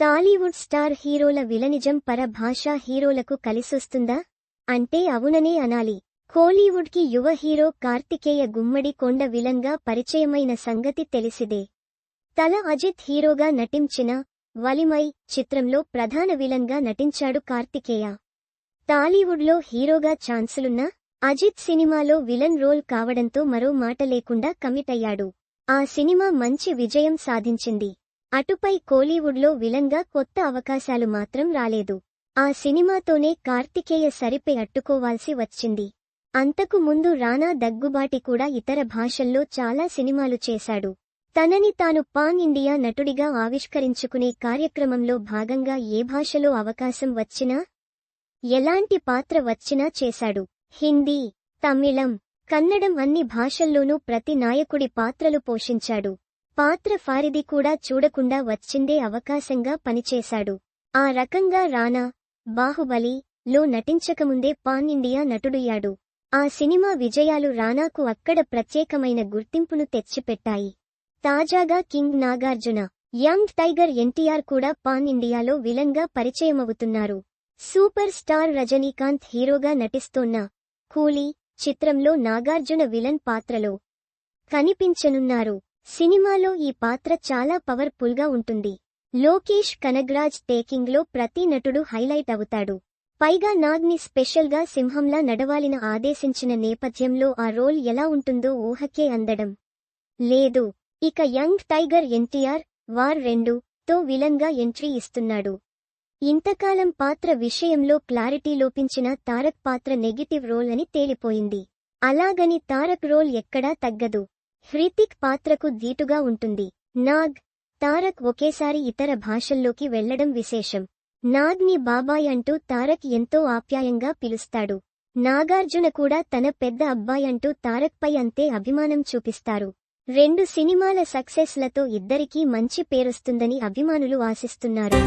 Tollywood star హీరోల villainism పర భాషా హీరోలకు కలిసొస్తుందా? అంటే అవుననే అనాలి. కోలీవుడ్కి యువ హీరో కార్తికేయ గుమ్మడి కొండ విలంగా పరిచయమైన సంగతి తెలిసిదే. తల అజిత్ హీరోగా నటించిన వలిమై చిత్రంలో ప్రధాన విలన్గా నటించాడు కార్తికేయ. టాలీవుడ్లో హీరోగా ఛాన్సులున్నా అజిత్ సినిమాలో విలన్ రోల్ కావడంతో మరో మాట లేకుండా కమిట్ అయ్యాడు ఆ సినిమా మంచి విజయం సాధించింది. అటుపై కోలీవుడ్లో విలంగా కొత్త అవకాశాలు మాత్రం రాలేదు. ఆ సినిమాతోనే కార్తికేయ సరిపై అట్టుకోవాల్సి వచ్చింది. అంతకు ముందు రానా దగ్గుబాటి కూడా ఇతర భాషల్లో చాలా సినిమాలు చేశాడు. తనని తాను పాన్ ఇండియా నటుడిగా ఆవిష్కరించుకునే కార్యక్రమంలో భాగంగా ఏ భాషలో అవకాశం వచ్చినా ఎలాంటి పాత్ర వచ్చినా చేశాడు. హిందీ తమిళం కన్నడం అన్ని భాషల్లోనూ ప్రతి నాయకుడి పాత్రలు పోషించాడు. పాత్ర ఫారిది కూడా చూడకుండా వచ్చిందే అవకాశంగా పనిచేశాడు. ఆ రకంగా రానా బాహుబలి లో నటించకముందే పాన్ ఇండియా నటుడయ్యాడు. ఆ సినిమా విజయాలు రానాకు అక్కడ ప్రత్యేకమైన గుర్తింపును తెచ్చిపెట్టాయి. తాజాగా king Nagarjuna young tiger NTR కూడా పాన్ ఇండియాలో విలన్గా పరిచయమవుతున్నారు. సూపర్ స్టార్ రజనీకాంత్ హీరోగా నటిస్తోన్న కూలీ చిత్రంలో నాగార్జున విలన్ పాత్రలో కనిపించనున్నారు. సినిమాలో ఈ పాత్ర చాలా పవర్ఫుల్గా ఉంటుంది. లోకేష్ కనగ్రాజ్ టేకింగ్లో ప్రతి నటుడు హైలైట్ అవుతాడు. పైగా నాగ్ని స్పెషల్గా సింహంలా నడవాలిన ఆదేశించిన నేపథ్యంలో ఆ రోల్ ఎలా ఉంటుందో ఊహకే అందడం. లేదు ఇక యంగ్ టైగర్ ఎన్టీఆర్ వార్ రెండు తో విలన్గా ఎంట్రీ ఇస్తున్నాడు. ఇంతకాలం పాత్ర విషయంలో క్లారిటీ లోపించిన తారక్ పాత్ర నెగిటివ్ రోల్ అని తేలిపోయింది. అలాగని తారక్ రోల్ ఎక్కడా తగ్గదు. హృతిక్ పాత్రకు ధీటుగా ఉంటుంది. నాగ్ తారక్ ఒకేసారి ఇతర భాషల్లోకి వెళ్ళడం విశేషం. నాగ్ని బాబాయ్ అంటూ తారక్ ఎంతో ఆప్యాయంగా పిలుస్తాడు. నాగార్జున కూడా తన పెద్ద అబ్బాయి అంటూ తారక్ పై అంతే అభిమానం చూపిస్తారు. రెండు సినిమాల సక్సెస్లతో ఇద్దరికీ మంచి పేరొస్తుందని అభిమానులు ఆశిస్తున్నారు.